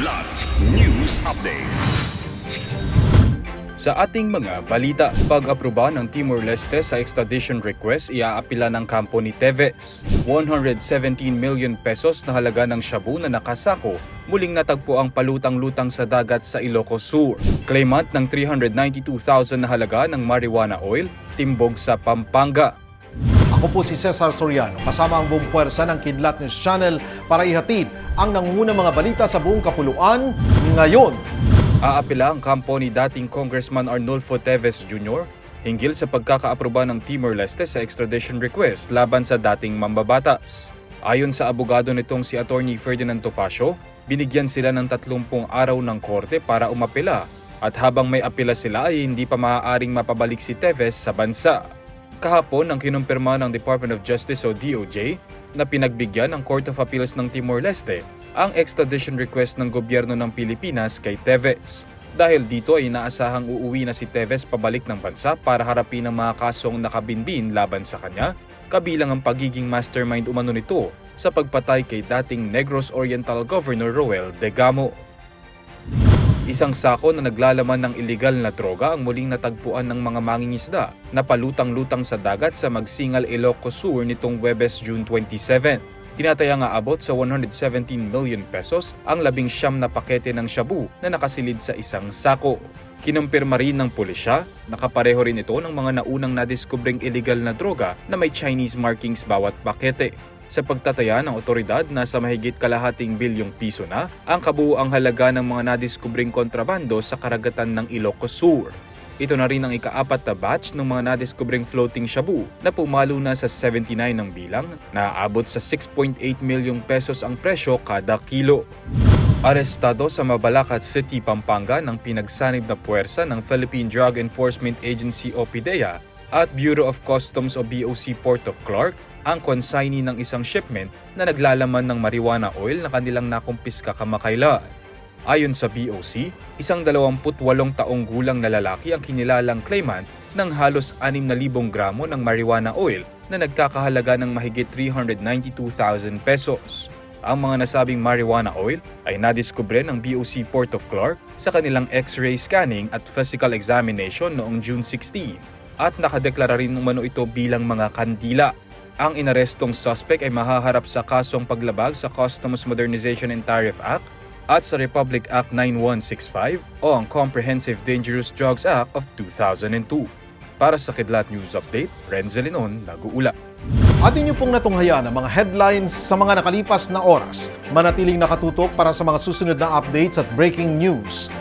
Kidlat News Updates. Sa ating mga balita, pag-aproba ng Timor-Leste sa extradition request iaapila ng kampo ni Teves. 117 million pesos na halaga ng shabu na nakasako muling natagpo ang palutang-lutang sa dagat sa Ilocos Sur. Claimant ng 392,000 na halaga ng marijuana oil, timbog sa Pampanga. Ako po si Cesar Soriano, kasama ang buong puwersa ng Kidlat News Channel para ihatid ang nangungunang mga balita sa buong kapuluan ngayon. Aapila ang kampo ni dating Congressman Arnulfo Teves Jr. hinggil sa pagkakaaproba ng Timor-Leste sa extradition request laban sa dating mambabatas. Ayon sa abogado nitong si Attorney Ferdinand Topacio, binigyan sila ng 30 araw ng korte para umapila at habang may apila sila ay hindi pa maaaring mapabalik si Teves sa bansa. Kahapon ang kinumpirma ng Department of Justice o DOJ na pinagbigyan ng Court of Appeals ng Timor-Leste ang extradition request ng gobyerno ng Pilipinas kay Teves. Dahil dito ay inaasahang uuwi na si Teves pabalik ng bansa para harapin ang mga kasong nakabinbin laban sa kanya, kabilang ang pagiging mastermind umano nito sa pagpatay kay dating Negros Oriental Governor Roel Degamo. Isang sako na naglalaman ng illegal na droga ang muling natagpuan ng mga mangingisda na palutang-lutang sa dagat sa Magsingal, Ilocos Sur nitong Webes, June 27. Tinataya nga abot sa 117 million pesos ang labing siyam na pakete ng shabu na nakasilid sa isang sako. Kinumpirma rin ng pulisya, nakapareho rin ito ng mga naunang nadiskubring illegal na droga na may Chinese markings bawat pakete. Sa pagtataya ng otoridad, nasa mahigit kalahating bilyong piso na ang kabuuang halaga ng mga nadiskubring kontrabando sa karagatan ng Ilocos Sur. Ito na rin ang ikaapat na batch ng mga nadiskubring floating shabu na pumalo na sa 79 ng bilang na aabot sa 6.8 milyong pesos ang presyo kada kilo. Arestado sa Mabalacat City, Pampanga ng pinagsanib na puwersa ng Philippine Drug Enforcement Agency o PIDEA at Bureau of Customs o BOC Port of Clark ang consignee ng isang shipment na naglalaman ng marijuana oil na kanilang nakumpiska kamakailan. Ayon sa BOC, isang 28 taong gulang na lalaki ang kinilalang claimant ng halos 6,000 gramo ng marijuana oil na nagkakahalaga ng mahigit 392,000 pesos. Ang mga nasabing marijuana oil ay nadiskubre ng BOC Port of Clark sa kanilang X-ray scanning at physical examination noong June 16 at nakadeklara rin umano ito bilang mga kandila. Ang inarestong suspect ay mahaharap sa kasong paglabag sa Customs Modernization and Tariff Act at sa Republic Act 9165 o ang Comprehensive Dangerous Drugs Act of 2002. Para sa Kidlat News Update, Renzo Linon, nag-uula. Atin niyo pong natunghayan ang mga headlines sa mga nakalipas na oras. Manatiling nakatutok para sa mga susunod na updates at breaking news.